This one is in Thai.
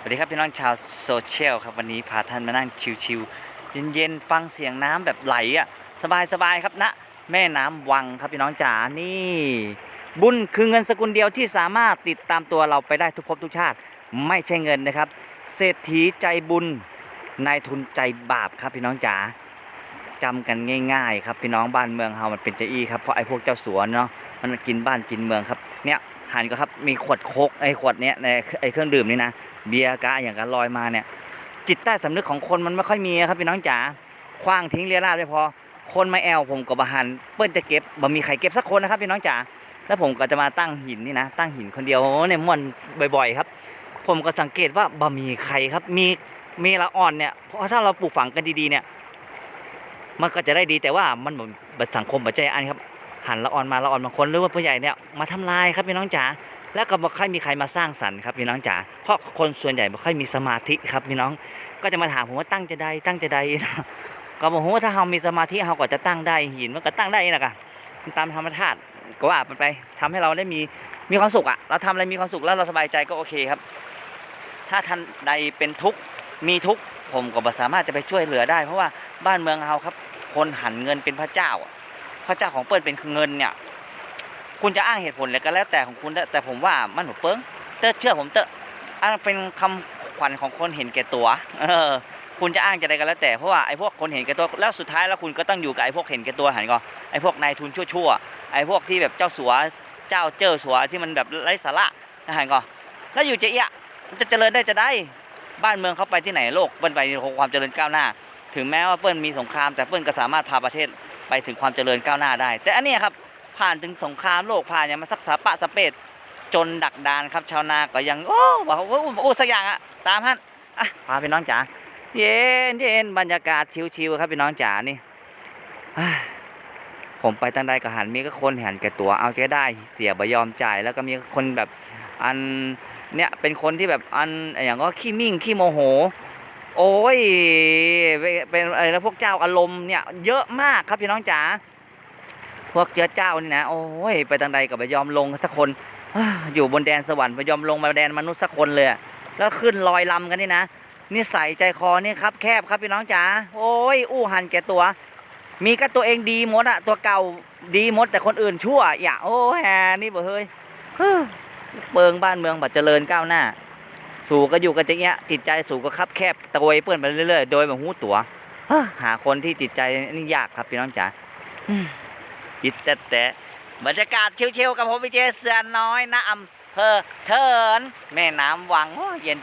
สวัสดีครับพี่น้องชาวโซเชียลครับวันนี้พาท่านมานั่งชิวๆเย็นๆฟังเสียงน้ำแบบไหลอะสบายๆครับณแม่น้ำวังครับพี่น้องจ๋านี่ บุญคือเงินสกุลเดียวที่สามารถติดตามตัวเราไปได้ทุกภพทุกชาติ ไม่ใช่เงินนะครับ เศรษฐีใจบุญนายทุนใจบาปครับพี่น้องจ๋าจำกันง่ายๆ ครับพี่น้องบ้านเมืองเฮามันเป็นเจ้าอี้ครับเพราะไอ้พวกเจ้าสัวเนาะมันกินบ้านกินเมืองครับเนี่ย หันก็ครับมีขวดโคกไอ้ขวดเนี้ยในไอ้เครื่องดื่มนี่นะเบียร์กะอย่างกันลอยมาเนี่ย จิตใต้สำนึกของคนมันไม่ค่อยมีครับพี่น้องจ๋าคว้างทิ้งเรียราดไม่พอ คนมาแอลผมกับบหันเปิ้ลจะเก็บบ่มีใครเก็บสักคนนะครับพี่น้องจ๋าแล้วผมก็จะมาตั้งหินนี่นะ ตั้งหินคนเดียวเนี่ยม่วนบ่อยๆ ครับ ผมก็สังเกตว่าบ่มีใครครับ มีมีละอ่อนเนี่ยเพราะถ้าเราปลูกฝังกันดีๆเนี่ย มันก็จะได้ดีแต่ว่ามันเหมือนแบบสังคมปัจจัยอันครับ หันละอ่อนมาละอ่อนบางคนหรือว่าผู้ใหญ่เนี่ยมาทำลายครับพี่น้องจ๋าแล้วก็บ่ค่อยมีใครมาสร้างสรรค์ครับพี่น้องจ๋าเพราะคนส่วนใหญ่บ่ค่อยมีสมาธิครับพี่น้องก็จะมาถามผมว่าตั้งจะได้ตั้งจะได้ก็บอกว่าถ้าเรามีสมาธิเราก็จะตั้งได้หินมันก็ตั้งได้นะกะมันตามธรรมชาติก็ว่ามันไปทำให้เราได้มีมีความสุขอะเราทำอะไรมีความสุขแล้วเราสบายใจก็โอเคครับ ถ้าท่านใดเป็นทุกข์มีทุกข์ผมก็บ่สามารถจะไปช่วยเหลือได้ เพราะว่าบ้านเมืองเราครับ คนหันเงินเป็นพระเจ้า พระเจ้าของเปิ้ลเป็นเงินเนี่ย คุณจะอ้างเหตุผลอะไรก็แล้วแต่ของคุณ แต่ผมว่ามันหัวเปิ้งเตอเชื่อผมเตอะอันเป็นคำขวัญของคนเห็นแก่ตัว เออ คุณจะอ้างจะอะไรก็แล้วแต่เพราะว่าไอ้พวกคนเห็นแก่ตัวแล้วสุดท้ายแล้วคุณก็ต้องอยู่กับไอ้พวกเห็นแก่ตัวหันก่อนไอ้พวกนายทุนชั่วๆไอ้พวกที่แบบเจ้าสัวเจ้าเจ้าสัวที่มันแบบไร้สาระหันก่อนแล้วอยู่จะเอี้ยมันจะเจริญได้จะได้บ้านเมืองเขาไปที่ไหนโลกมันไปความเจริญก้าวหน้า ถึงแม้ว่าเปิ้ลมีสงครามแต่เปิ้ลก็สามารถพาประเทศ ไปถึงความเจริญก้าวหน้าได้ แต่อันนี้ครับผ่านถึงสงครามโลกผ่านอย่างมาสักสาปะสะเปดจนดักดานครับชาวนาก็ยังโอ้บอกว่าโอ้โอ้สักอย่างอะตามท่านอะพาพี่น้องจ๋าเย็นเย็นบรรยากาศชิวๆครับพี่น้องจ๋านี่ผมไปตั้งใดก็หันมีก็คนหันแก่ตัวเอาแกได้เสียบยอมจ่ายแล้วก็มีคนแบบอันเนี่ยเป็นคนที่แบบอันอย่างก็ขี้มิ่งขี้โมโห โอ้ย เป็นอะไรนะพวกเจ้าอารมณ์เนี่ยเยอะมากครับพี่น้องจ๋า พวกเจ้าเจ้านี่นะ โอ้ย ไปทางใดก็ไปยอมลงสักคน อยู่บนแดนสวรรค์ไปยอมลงมาแดนมนุษย์สักคนเลย แล้วขึ้นลอยลำกันนี่นะ นิสัยใจคอนี่ครับแคบครับพี่น้องจ๋า โอ้ย อู้หันแก่ตัว มีก็ตัวเองดีหมดอะตัวเก่าดีหมดแต่คนอื่นชั่ว อย่าโอ้แฮนี่บ่เฮ้ยเฮ้อเปิงบ้านเมืองบัดเจริญก้าวหน้า สู่ก็อยู่กันจะเงี้ยจิตใจสู่ก็คับแคบตะโวยเปื้อนไปเรื่อยๆโดยแบบหูตัวเฮ้อหาคนที่จิตใจนี่ยากครับพี่น้องจ๋าอืมจิตแต่แต่บรรยากาศชิวๆกับผมพี่เจเสือน้อยนะอำเภอเทินแม่น้ำวังโอ้เย็น